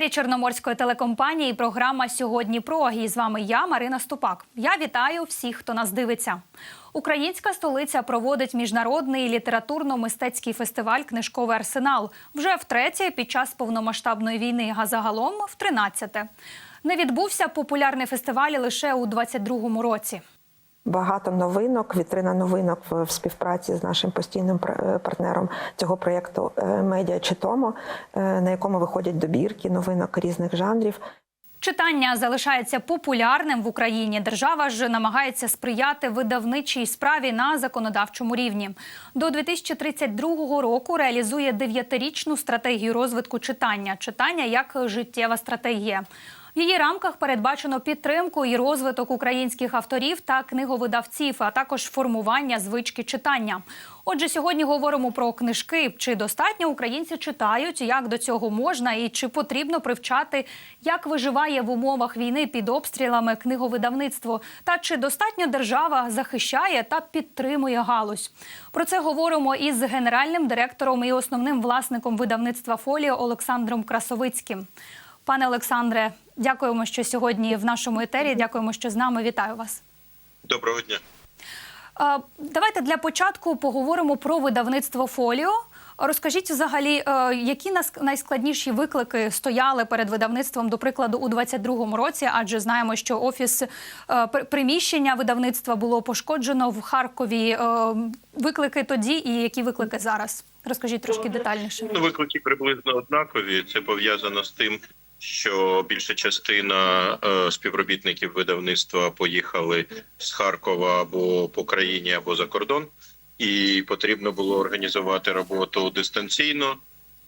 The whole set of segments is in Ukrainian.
етері Чорноморської телекомпанії програма Сьогодні про і з вами я, Марина Ступак. Я вітаю всіх, хто нас дивиться. Українська столиця проводить міжнародний літературно-мистецький фестиваль Книжковий арсенал вже втретє під час повномасштабної війни, а загалом в 13-те. Не відбувся популярний фестиваль лише у 22-му році. Багато новинок, вітрина новинок в, співпраці з нашим постійним е, партнером цього проєкту е, Медіа Читомо, е, на якому виходять добірки новинок різних жанрів. Читання залишається популярним в Україні. Держава ж намагається сприяти видавничій справі на законодавчому рівні. До 2032 року реалізує дев'ятирічну стратегію розвитку читання. Читання як життєва стратегія. В її рамках передбачено підтримку і розвиток українських авторів та книговидавців, а також формування звички читання. Отже, сьогодні говоримо про книжки. Чи достатньо українці читають, як до цього можна, і чи потрібно привчати, як виживає в умовах війни під обстрілами книговидавництво, та чи достатньо держава захищає та підтримує галузь. Про це говоримо із генеральним директором і основним власником видавництва Фоліо Олександром Красовицьким. Пане Олександре, дякуємо, що сьогодні в нашому етері. Дякуємо, що з нами. Вітаю вас. Доброго дня. Давайте для початку поговоримо про видавництво Фоліо. Розкажіть взагалі, е, які нас- найскладніші виклики стояли перед видавництвом, до прикладу, у 22-му році, адже знаємо, що офіс е, приміщення видавництва було пошкоджено в Харкові. Е, Виклики тоді і які виклики зараз? Розкажіть трошки детальніше. Ну, виклики приблизно однакові. Це пов'язано з тим, що більша частина е, співробітників видавництва поїхали з Харкова або по країні, або за кордон, і потрібно було організувати роботу дистанційно.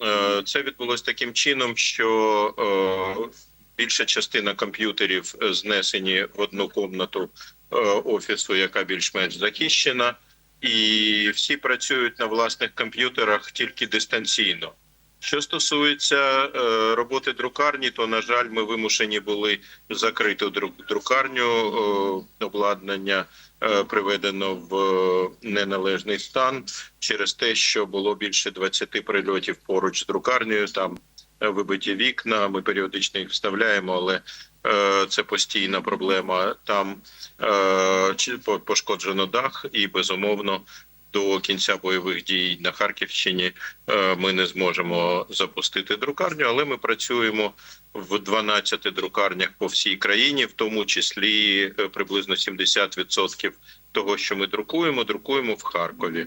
Е, це відбулось таким чином, що е, більша частина комп'ютерів знесені в одну комнату е, офісу, яка більш-менш захищена. і всі працюють на власних комп'ютерах тільки дистанційно. Що стосується е, роботи друкарні, то на жаль, ми вимушені були закрити друк- друкарню. Е, обладнання е, приведено в неналежний стан через те, що було більше 20 прильотів поруч з друкарнею. Там вибиті вікна. Ми періодично їх вставляємо, але це постійна проблема. Там пошкоджено дах, і безумовно до кінця бойових дій на Харківщині е, ми не зможемо запустити друкарню, але ми працюємо в 12 друкарнях по всій країні, в тому числі е, приблизно 70% того, що ми друкуємо, друкуємо в Харкові.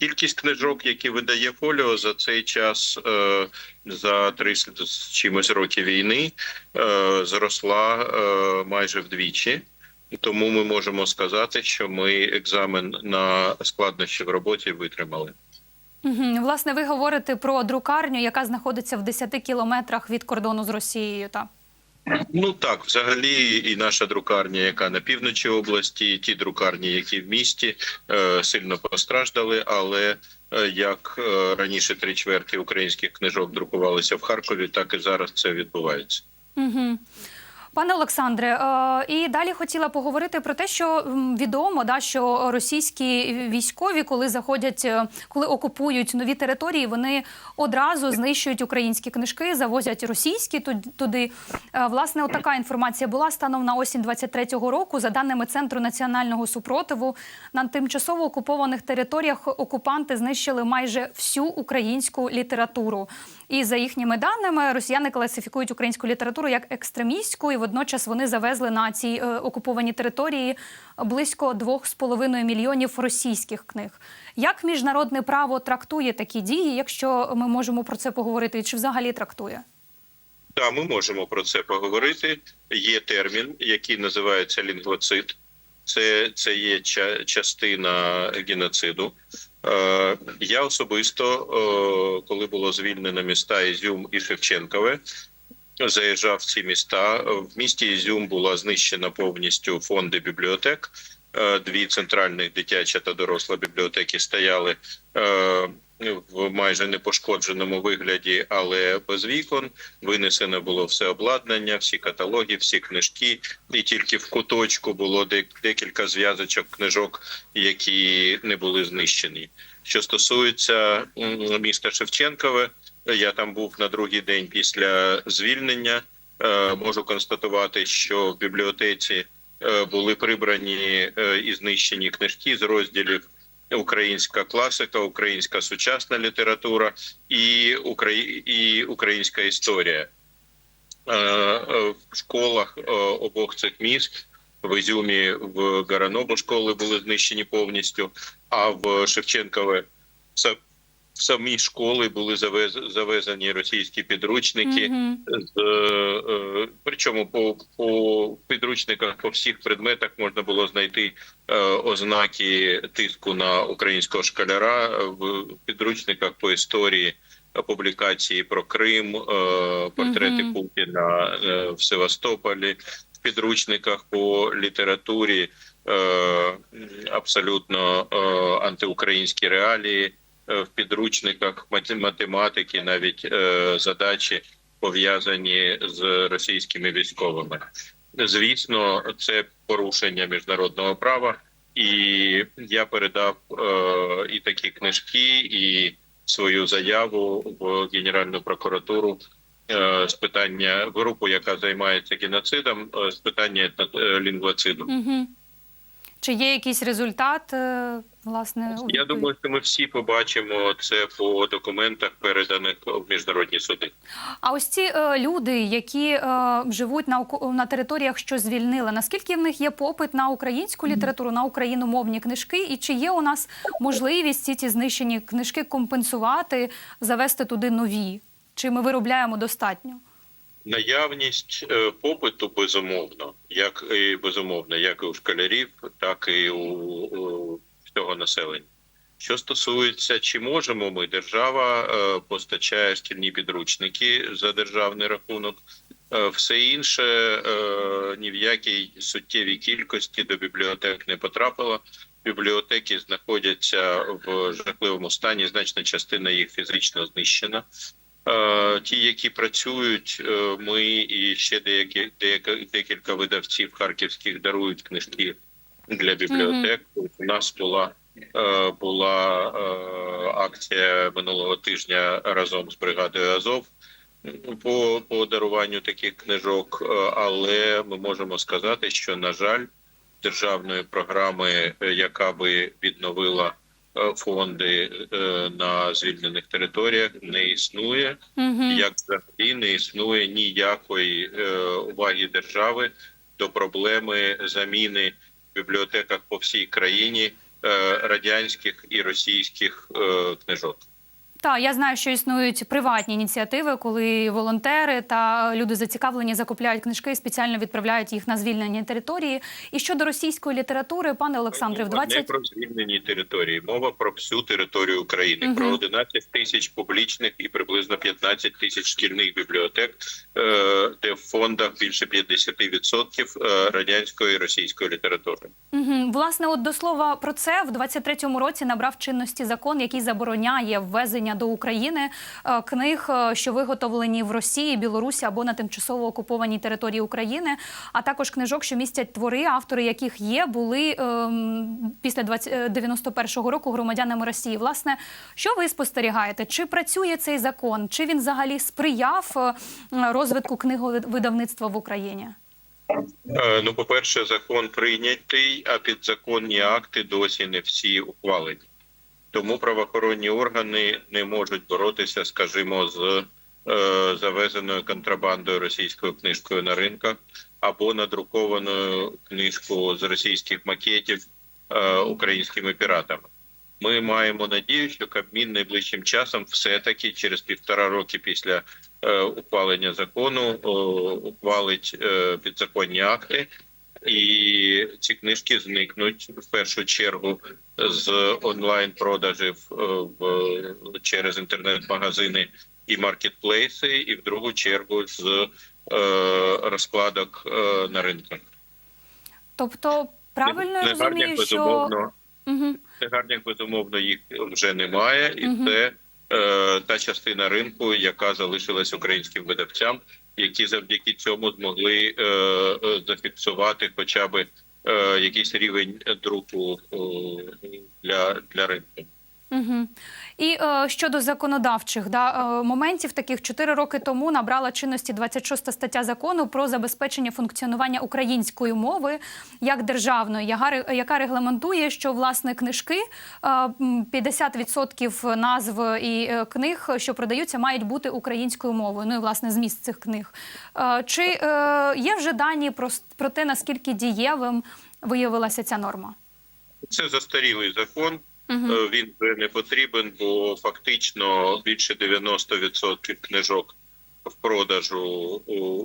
Кількість книжок, які видає фоліо за цей час, е, за 30 з чимось років війни, зросла майже вдвічі. І Тому ми можемо сказати, що ми екзамен на складнощі в роботі витримали. Угу. Власне, ви говорите про друкарню, яка знаходиться в 10 кілометрах від кордону з Росією. Так? Ну так, взагалі, і наша друкарня, яка на півночі області, і ті друкарні, які в місті е, сильно постраждали. Але е, як е, раніше три чверті українських книжок друкувалися в Харкові, так і зараз це відбувається. Угу. Пане Олександре, е, і далі хотіла поговорити про те, що відомо, да, що російські військові, коли заходять, е, коли окупують нові території, вони одразу знищують українські книжки, завозять російські туд- туди. Е, Власне, отака інформація була станом на осінь 23-го року. За даними Центру національного супротиву, на тимчасово окупованих територіях окупанти знищили майже всю українську літературу. І за їхніми даними, росіяни класифікують українську літературу як екстремістську, і водночас вони завезли на ці е, окуповані території близько 2,5 мільйонів російських книг. Як міжнародне право трактує такі дії, якщо ми можемо про це поговорити, чи взагалі трактує? Так, ми можемо про це поговорити. Є термін, який називається лінгвоцид. Це, це є ча- частина геноциду. Е, я особисто, е, коли було звільнено міста Ізюм і Шевченкове, заїжджав в ці міста. В місті Ізюм була знищена повністю фонди бібліотек. Е, Дві центральних дитяча та доросла бібліотеки стояли в майже непошкодженому вигляді, але без вікон. Винесено було все обладнання, всі каталоги, всі книжки, і тільки в куточку було дек- декілька зв'язочок книжок, які не були знищені. Що стосується міста Шевченкове, Я там був на другий день після звільнення. Е, Можу констатувати, що в бібліотеці е, були прибрані е, і знищені книжки з розділів українська класика, українська сучасна література і, і українська історія. Е, е, В школах е, обох цих міст в Ізюмі, в Гаранобу школи були знищені повністю, а в Шевченкове са- самі школи були завез- завезені російські підручники. З, е, причому по, по підручниках по всіх предметах можна було знайти е, ознаки тиску на українського школяра в підручниках по історії. е, Публікації про Крим, е, портрети Мгм. Путіна е, в Севастополі, в підручниках по літературі е, абсолютно е, антиукраїнські реалії, е, в підручниках мат- математики, навіть е, задачі пов'язані з російськими військовими. Звісно, це порушення міжнародного права, і я передав е, і такі книжки, і свою заяву в Генеральну прокуратуру е, з питання групу, яка займається геноцидом, е, з питання етно- е, лінгвоциду. Мгм. Чи є якийсь результат, е, власне? Я думаю, що ми всі побачимо це по документах, переданих в міжнародні суди. А ось ці е, люди, які е, живуть на на територіях, що звільнили, наскільки в них є попит на українську літературу, на україномовні книжки, і чи є у нас можливість ці ці знищені книжки компенсувати, завести туди нові? Чи ми виробляємо достатньо? Наявність е, попиту безумовно, як і безумовно, як і у школярів, так і у, у всього населення. Що стосується, чи можемо ми, держава е, постачає шкільні підручники за державний рахунок, Е, все інше е, ні в якій суттєвій кількості до бібліотек не потрапило. Бібліотеки знаходяться в жахливому стані. Значна частина їх фізично знищена. Е, Ті, які працюють, е, ми і ще деякі деяка декілька видавців харківських дарують книжки для бібліотек. У нас була е, була акція минулого тижня разом з бригадою Азов по, по даруванню таких книжок, але ми можемо сказати, що на жаль, державної програми, яка би відновила фонди е, на звільнених територіях, не існує. Угу. Як взагалі не існує ніякої е, уваги держави до проблеми заміни в бібліотеках по всій країні е, радянських і російських е, книжок. Так, я знаю, що існують приватні ініціативи, коли волонтери та люди зацікавлені закупляють книжки і спеціально відправляють їх на звільнені території. І щодо російської літератури, пане Олександре, в Мова не про звільнені території, мова про всю територію України, Мгм. про 11 тисяч публічних і приблизно 15 тисяч шкільних бібліотек, е, де в фондах більше 50% е, радянської і російської літератури. Угу. Власне, от до слова про це в 23-му році набрав чинності закон, який забороняє ввезення до України е, книг, е, що виготовлені в Росії, Білорусі або на тимчасово окупованій території України, а також книжок, що містять твори, автори яких є, були ем, після 20, е, 91-го року громадянами Росії. Власне, що ви спостерігаєте? Чи працює цей закон? Чи він взагалі сприяв розвитку книговидавництва в Україні? Ну, по-перше, закон прийнятий, а підзаконні акти досі не всі ухвалені. Тому правоохоронні органи не можуть боротися, скажімо, з е, завезеною контрабандою російською книжкою на ринках або надрукованою книжку з російських макетів е, українськими піратами. Ми маємо надію, що Кабмін найближчим часом все-таки через півтора роки після е, ухвалення закону о, ухвалить е, підзаконні акти, і ці книжки зникнуть в першу чергу з онлайн продажів е, через інтернет-магазини і маркетплейси, і в другу чергу з е, розкладок е, на ринках. Тобто, правильно розумію, що безумовно, Угу. Негарних, безумовно, їх вже немає, і Мгм. це та частина ринку, яка залишилась українським видавцям, які завдяки цьому змогли е, е, зафіксувати хоча б е, якийсь рівень друку е, для, для ринку. Угу. І е, щодо законодавчих да, е, моментів, таких чотири роки тому набрала чинності 26 стаття закону про забезпечення функціонування української мови як державної, яка, регламентує, що власне книжки е, м, 50% назв і е, книг, що продаються, мають бути українською мовою. Ну і власне зміст цих книг. Е, чи е, є вже дані про, про те, наскільки дієвим виявилася ця норма? Це застарілий закон. Угу. Він вже не потрібен, бо фактично більше 90% книжок в продажу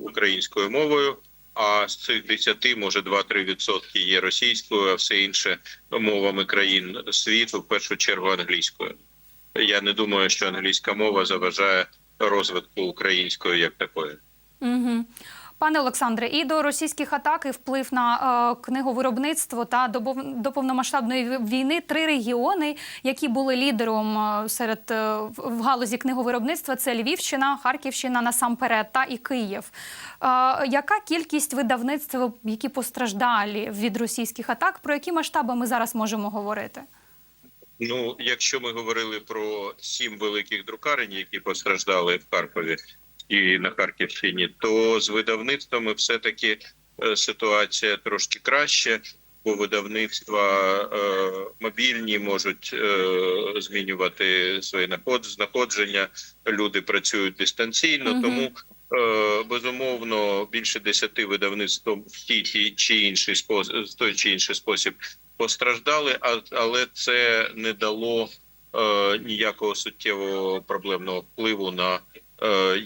українською мовою. А з цих 10, може 2-3% є російською, а все інше мовами країн світу, в першу чергу англійською. Я не думаю, що англійська мова заважає розвитку української як такої. Угу. Пане Олександре, і до російських атак і вплив на е, книговиробництво та до, повномасштабної війни три регіони, які були лідером е, серед е, в галузі книговиробництва, це Львівщина, Харківщина насамперед та і Київ. Яка кількість видавництв, які постраждалі від російських атак? Про які масштаби ми зараз можемо говорити? Ну, якщо ми говорили про сім великих друкарень, які постраждали в Харкові і на Харківщині, то з видавництвами все таки ситуація трошки краще, бо видавництва е, мобільні можуть е, змінювати свої наход- знаходження. Люди працюють дистанційно, Мгм. тому е, безумовно більше десяти видавництв в ті чи інший спосіб, той чи інший спосіб постраждали, але це не дало е, ніякого суттєвого проблемного впливу на е,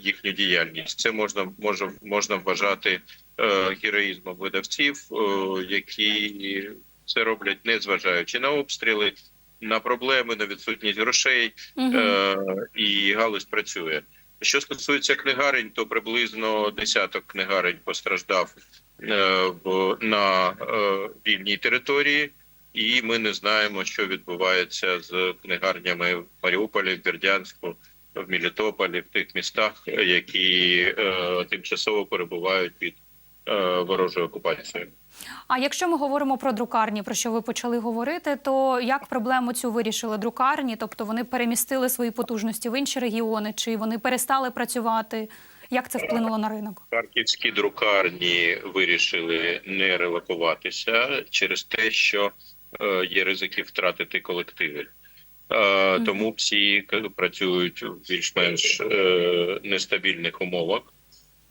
їхню діяльність. Це можна може можна вважати е, героїзмом видавців, е, які це роблять, не зважаючи на обстріли, на проблеми, на відсутність грошей, Угу. е, і галузь працює. Що стосується книгарень, то приблизно десяток книгарень постраждав е, на е, вільній території, і ми не знаємо, що відбувається з книгарнями в Маріуполі, в Бердянську, в Мелітополі, в тих містах, які е, тимчасово перебувають під е, ворожою окупацією. А якщо ми говоримо про друкарні, про що ви почали говорити, то як проблему цю вирішили друкарні? Тобто вони перемістили свої потужності в інші регіони, чи вони перестали працювати? Як це вплинуло на ринок? Харківські друкарні вирішили не релокуватися через те, що е, є ризики втратити колективи. Е. Тому всі к- працюють в більш-менш е, нестабільних умовах.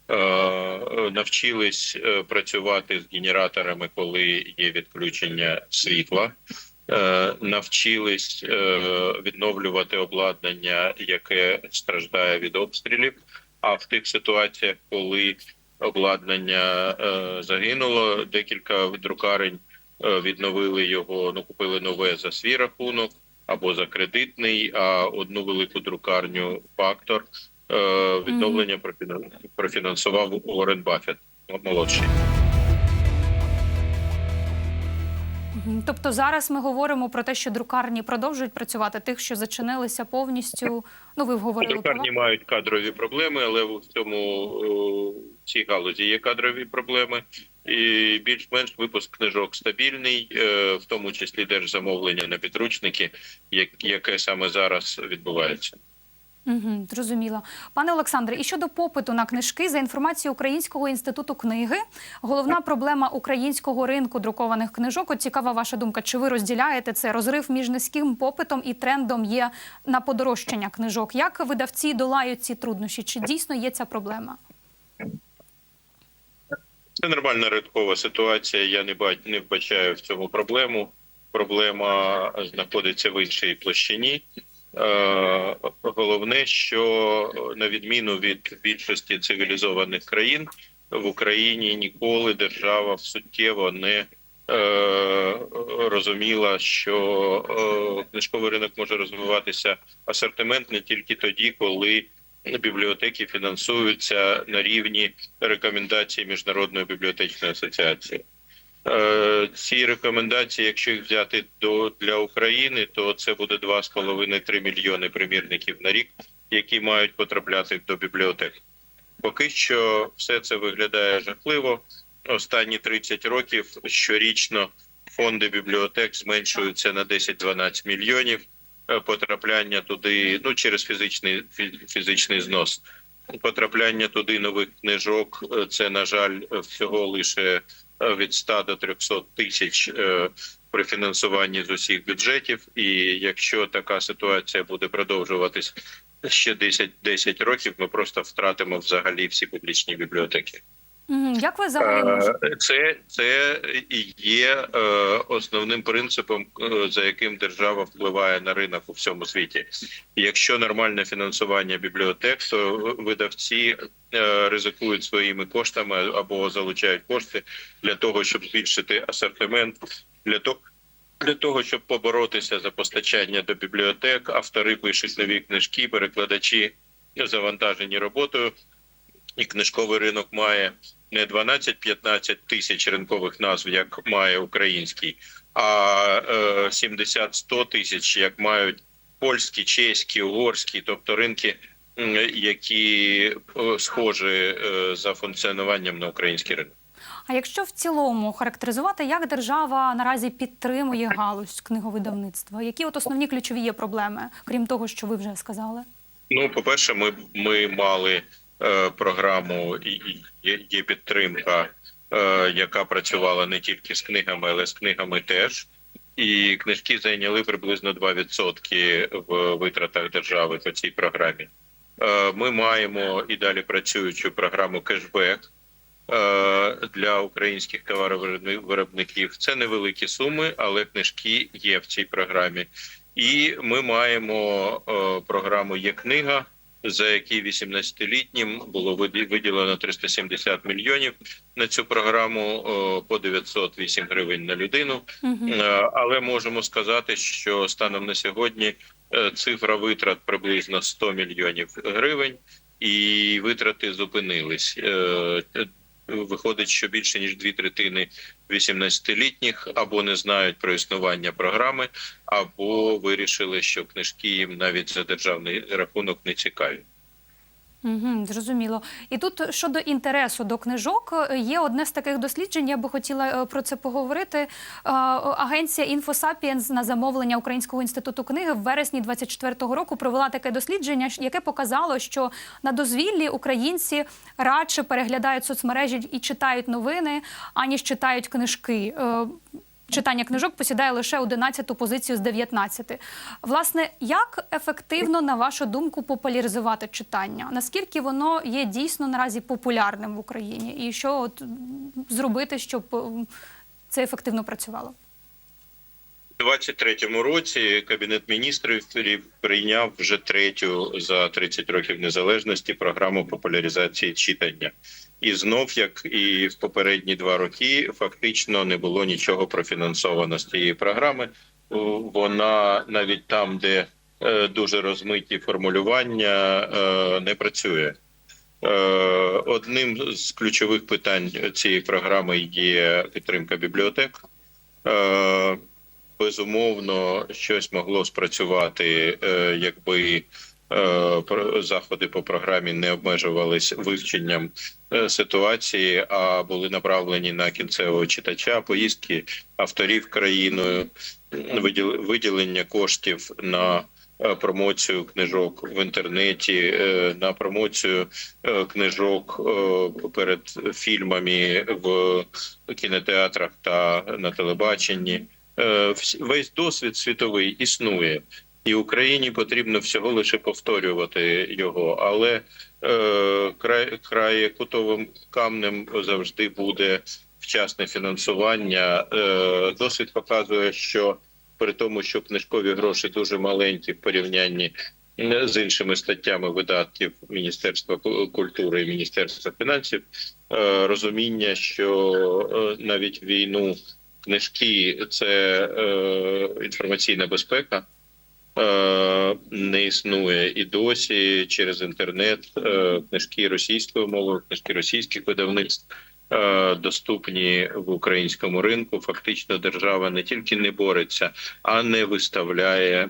Е, е, Навчились е, працювати з генераторами, коли є відключення світла. Е, Навчились е, відновлювати обладнання, яке страждає від обстрілів. А в тих ситуаціях, коли обладнання е, загинуло, декілька друкарень е, відновили його, ну купили нове за свій рахунок або за кредитний. А одну велику друкарню фактор е, відновлення профіна- профінансував Уоррен Баффет, молодший. Тобто зараз ми говоримо про те, що друкарні продовжують працювати, тих, що зачинилися повністю. Ну, ви говорили про мають кадрові проблеми, але в цьому в цій галузі є кадрові проблеми. І більш-менш випуск книжок стабільний, е, в тому числі держзамовлення на підручники, як- яке саме зараз відбувається. Угу, зрозуміло. Пане Олександре, і щодо попиту на книжки, за інформацією Українського інституту книги, головна проблема українського ринку друкованих книжок. От цікава ваша думка. Чи ви розділяєте це? Розрив між низьким попитом і трендом є на подорожчання книжок. Як видавці долають ці труднощі? Чи дійсно є ця проблема? Це нормальна ринкова ситуація. Я не бач, не вбачаю в цьому проблему. Проблема знаходиться в іншій площині. Е, Головне, що на відміну від більшості цивілізованих країн в Україні ніколи держава суттєво не е, розуміла, що е, книжковий ринок може розвиватися асортимент не тільки тоді, коли бібліотеки фінансуються на рівні рекомендацій Міжнародної бібліотечної асоціації. Е, Ці рекомендації, якщо їх взяти до для України, то це буде 2,5-3 мільйони примірників на рік, які мають потрапляти до бібліотек. Поки що все це виглядає жахливо. Останні 30 років щорічно фонди бібліотек зменшуються на 10-12 мільйонів. е, потрапляння туди, ну через фізичний фі- фізичний знос. Потрапляння туди нових книжок е, це на жаль всього лише від 100 до 300 тисяч е, при фінансуванні з усіх бюджетів. І якщо така ситуація буде продовжуватись ще 10, 10 років, ми просто втратимо взагалі всі публічні бібліотеки. Як ви взагалі? Е, Це, це і є е, основним принципом, е, за яким держава впливає на ринок у всьому світі. Якщо нормальне фінансування бібліотек, то видавці ризикують своїми коштами або залучають кошти для того, щоб збільшити асортимент, для того. Для того щоб поборотися за постачання до бібліотек, автори пишуть нові книжки, перекладачі завантажені роботою, і книжковий ринок має не 12-15 тисяч ринкових назв, як має український, а е, 70-100 тисяч, як мають польські, чеські, угорські, тобто ринки, які е, схожі е, за функціонуванням на український ринок. А якщо в цілому характеризувати, як держава наразі підтримує галузь книговидавництва? Які от основні ключові є проблеми, крім того, що ви вже сказали? Ну, по-перше, ми, ми мали е, програму і є, підтримка, е, яка працювала не тільки з книгами, але з книгами теж. І книжки зайняли приблизно 2% в витратах держави по цій програмі. Е, ми маємо і далі працюючу програму кешбек е, для українських товаровиробників. Це невеликі суми, але книжки є в цій програмі. І ми маємо е, програму Є книга, за які 18-літнім було виді- виділено 370 мільйонів на цю програму е, по 908 гривень на людину. Е, Але можемо сказати, що станом на сьогодні е, цифра витрат приблизно 100 мільйонів гривень, і витрати зупинились. Виходить, що більше ніж дві третини 18-літніх або не знають про існування програми, або вирішили, що книжки їм навіть за державний рахунок не цікаві. Угу, зрозуміло. І тут щодо інтересу до книжок е, є одне з таких досліджень. Я би хотіла е, про це поговорити. Е, Агенція «Інфосапіенс» на замовлення Українського інституту книги в вересні 24-го року провела таке дослідження, яке показало, що на дозвіллі українці радше переглядають соцмережі і читають новини, аніж читають книжки. Е, Читання книжок посідає лише 11-ту позицію з 19. Власне, як ефективно, на вашу думку, популяризувати читання? Наскільки воно є дійсно наразі популярним в Україні? І що от зробити, щоб це ефективно працювало? У 23-му році кабінет міністрів прийняв вже третю за 30 років незалежності програму популяризації читання. І знов, як і в попередні два роки, фактично не було нічого профінансовано з цієї програми. Вона навіть там, де е, дуже розмиті формулювання, е, не працює. Е, Одним з ключових питань цієї програми є підтримка бібліотек. Е, безумовно щось могло спрацювати, е, якби е, заходи по програмі не обмежувались вивченням е, ситуації, а були направлені на кінцевого читача, поїздки авторів країною, виділ- виділення коштів на е, промоцію книжок в інтернеті, е, на промоцію е, книжок е, перед фільмами в кінотеатрах та на телебаченні. Е, Весь досвід світовий існує, і Україні потрібно всього лише повторювати його. Але е, край, край кутовим камнем завжди буде вчасне фінансування. Е, досвід показує, що при тому, що книжкові гроші дуже маленькі в порівнянні е, з іншими статтями видатків Міністерства культури і Міністерства фінансів, е, розуміння, що е, навіть війну книжки це інформаційна безпека. Е, не існує і досі через інтернет е, книжки російською мовою, книжки російських видавництв е, доступні в українському ринку. Фактично, держава не тільки не бореться, а не виставляє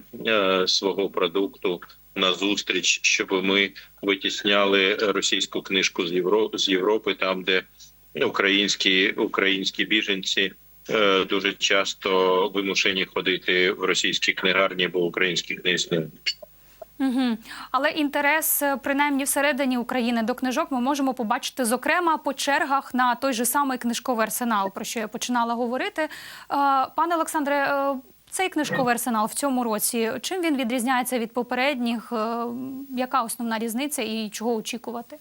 свого продукту на зустріч, щоб ми витісняли російську книжку з Європи з Європи, там де українські українські біженці дуже часто вимушені ходити в російські книгарні, бо українських не. Угу. Але інтерес, е, принаймні всередині України до книжок, ми можемо побачити, зокрема, по чергах на той же самий книжковий арсенал, про що я починала говорити. Е, Пане Олександре, е, цей книжковий арсенал в цьому році чим він відрізняється від попередніх? Е, Яка основна різниця і чого очікувати?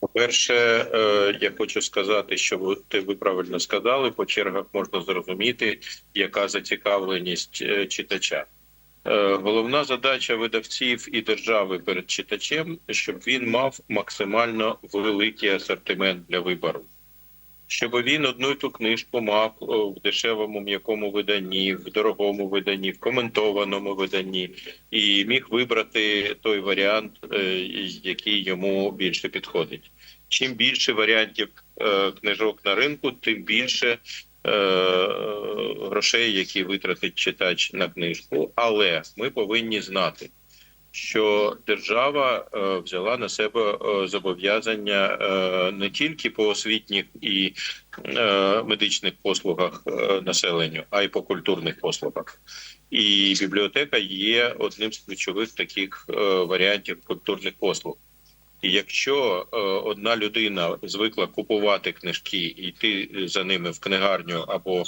По-перше, е, я хочу сказати, що ти ви правильно сказали. По чергах можна зрозуміти, яка зацікавленість е, читача. Е, Головна задача видавців і держави перед читачем, щоб він мав максимально великий асортимент для вибору. Щоб він одну ту книжку мав е, в дешевому м'якому виданні, в дорогому виданні, в коментованому виданні, і міг вибрати той варіант, е, який йому більше підходить. Чим більше варіантів е, книжок на ринку, тим більше грошей, які витратить читач на книжку. Але ми повинні знати, що держава е, взяла на себе е, зобов'язання е, не тільки по освітніх і медичних послугах населенню, а й по культурних послугах. І бібліотека є одним з ключових таких варіантів культурних послуг. І якщо одна людина звикла купувати книжки і йти за ними в книгарню або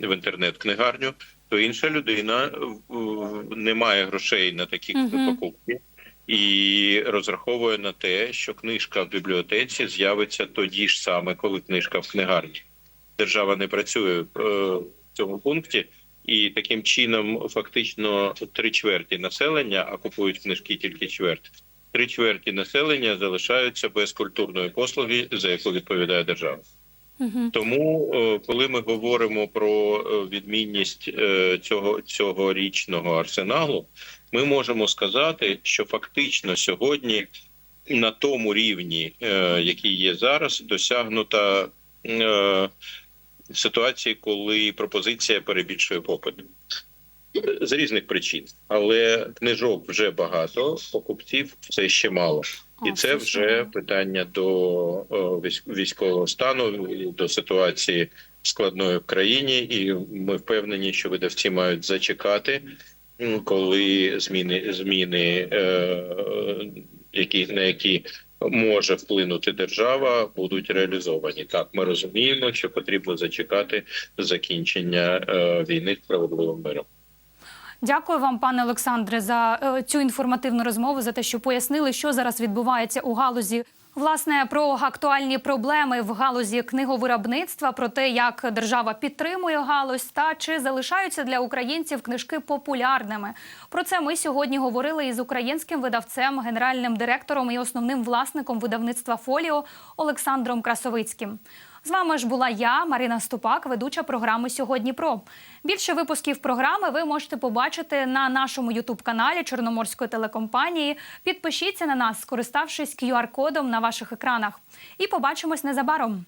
в інтернет-книгарню, то інша людина е, не має грошей на такі Мгм. покупки і розраховує на те, що книжка в бібліотеці з'явиться тоді ж саме, коли книжка в книгарні. Держава не працює е, в цьому пункті, і таким чином фактично три чверті населення, а купують книжки тільки чверть. Три чверті населення залишаються без культурної послуги, за яку відповідає держава. Угу. Тому, е, коли ми говоримо про е, відмінність е, цього цьогорічного арсеналу, ми можемо сказати, що фактично сьогодні на тому рівні, який є зараз, досягнута ситуація, коли пропозиція перебільшує попит. З різних причин, але книжок вже багато, покупців це ще мало. І це вже питання до військ- військового стану, до ситуації складної в країні, і ми впевнені, що видавці мають зачекати, коли зміни зміни, е, які на які може вплинути держава, будуть реалізовані. Так, ми розуміємо, що потрібно зачекати закінчення е, війни справедливим миром. Дякую вам, пане Олександре, за е, цю інформативну розмову, за те, що пояснили, що зараз відбувається у галузі. Власне, про актуальні проблеми в галузі книговиробництва, про те, як держава підтримує галузь та чи залишаються для українців книжки популярними. Про це ми сьогодні говорили із українським видавцем, генеральним директором і основним власником видавництва Фоліо Олександром Красовицьким. З вами ж була я, Марина Ступак, ведуча програми Сьогодні про більше випусків програми ви можете побачити на нашому ютуб-каналі Чорноморської телекомпанії. Підпишіться на нас, скориставшись QR-кодом на ваших екранах. І побачимось незабаром.